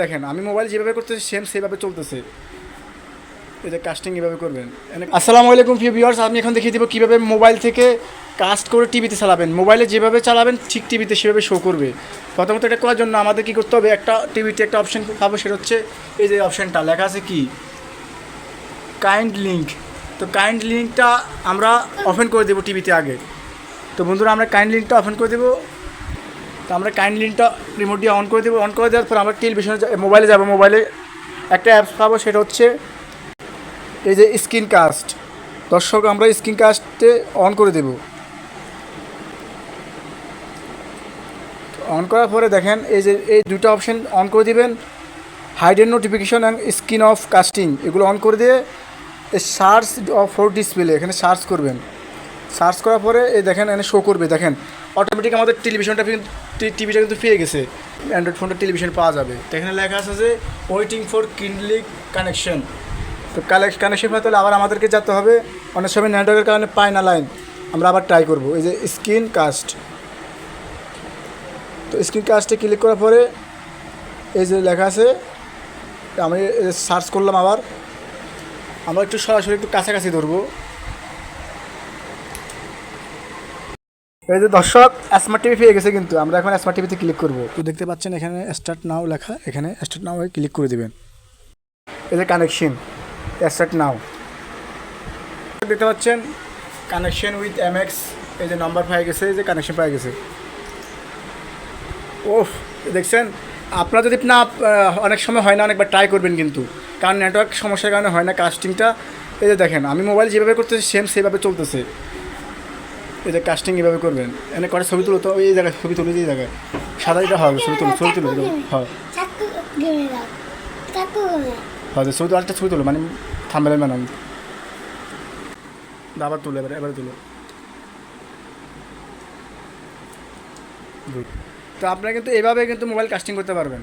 দেখেন, আমি মোবাইল যেভাবে করতেছি সেম সেভাবে চলতেছে। এই যে কাস্টিং এভাবে করবেন। আসসালামু আলাইকুম ফিউ ভিউয়ার্স আমি এখন দেখিয়ে দেবো কীভাবে মোবাইল থেকে কাস্ট করে টিভিতে চালাবেন। মোবাইলে যেভাবে চালাবেন, ঠিক টিভিতে সেভাবে শো করবে। প্রথমত এটা করার জন্য আমাদের কী করতে হবে, একটা টিভিতে একটা অপশন পাবো, সেটা হচ্ছে এই যে অপশানটা লেখা আছে কি? কাইন্ড লিঙ্ক তো কাইন্ড লিঙ্কটা আমরা ওপেন করে দেবো টিভিতে আগে। তো বন্ধুরা, আমরা কাইন্ড লিঙ্কটা ওপেন করে দেবো। তো আমরা কাইন্ড রিমোট দিয়ে অন করে দেবো অন করে দেওয়ার পর আমরা টেলিভিশনে মোবাইলে যাব। মোবাইলে একটা অ্যাপস পাবো, সেটা হচ্ছে এই যে স্ক্রিন কাস্ট দর্শক, আমরা স্ক্রিন কাস্টে অন করে দেব। অন করার পরে দেখেন, এই যে, এই দুটো অপশন অন করে দিবেন। Hidden notification and screen off casting এগুলো অন করে দিয়ে সার্চ অফ ফোর ডিসপ্লে এখানে সার্চ করবেন। সার্চ করার পরে, এই দেখেন, এখানে শো করবে। দেখেন অটোমেটিক আমাদের টেলিভিশনটা টিভিটা কিন্তু পেয়ে গেছে। অ্যান্ড্রয়েড ফোনটা টেলিভিশন পাওয়া যাবে। তো এখানে লেখা আছে যে ওয়েটিং ফর কিনলিক কানেকশন তো কালেক্ট কানেকশন হতে তাহলে আবার আমাদেরকে যেতে হবে। অনেক সময় নেটওয়ার্কের কারণে পায় না লাইন আমরা আবার ট্রাই করব। এই যে স্ক্রিন কাস্ট তো স্ক্রিন কাস্টে ক্লিক করার পরে, এই যে লেখা আছে, আমি সার্চ করলাম আবার। আমরা একটু সরাসরি একটু কাছাকাছি ধরবো। এই যে দর্শক স্মার্ট টিভি পেয়ে গেছে কিন্তু। আমরা এখন স্মার্ট টিভিতে ক্লিক করব। তো দেখতে পাচ্ছেন এখানে স্টার্ট নাও লেখা। এখানে স্টার্ট নাও ক্লিক করে দিবেন। এই যে কানেকশন স্টার্ট নাও দেখতে পাচ্ছেন কানেকশন উইথ এমএক্স এই যে নাম্বার পাই গেছে, এই যে কানেকশন পাই গেছে। ওফ, দেখছেন? আপনারা যদি না অনেক সময় হয় না, অনেকবার ট্রাই করবেন কিন্তু। কারণ নেটওয়ার্ক সমস্যার কারণে হয় না কাস্টিংটা এই যে দেখেন, আমি মোবাইল যেভাবে করতেছি সেম সেভাবে চলতেছে। এই যে কাস্টিং এভাবে করবেন এনে কটা ছবি তুলো তো এই জায়গায় ছবি তুলো এই জায়গায়। সাদা এটা হবে ছবি তুলো ছবি তুলো হ্যাঁ। হয় ছবি তুলো আরেকটা ছবি তুলো মানে থামবেলেন ম্যাডাম আবার তুলো এবার এবারে তুলো। তো আপনারা কিন্তু এভাবে কিন্তু মোবাইল কাস্টিং করতে পারবেন।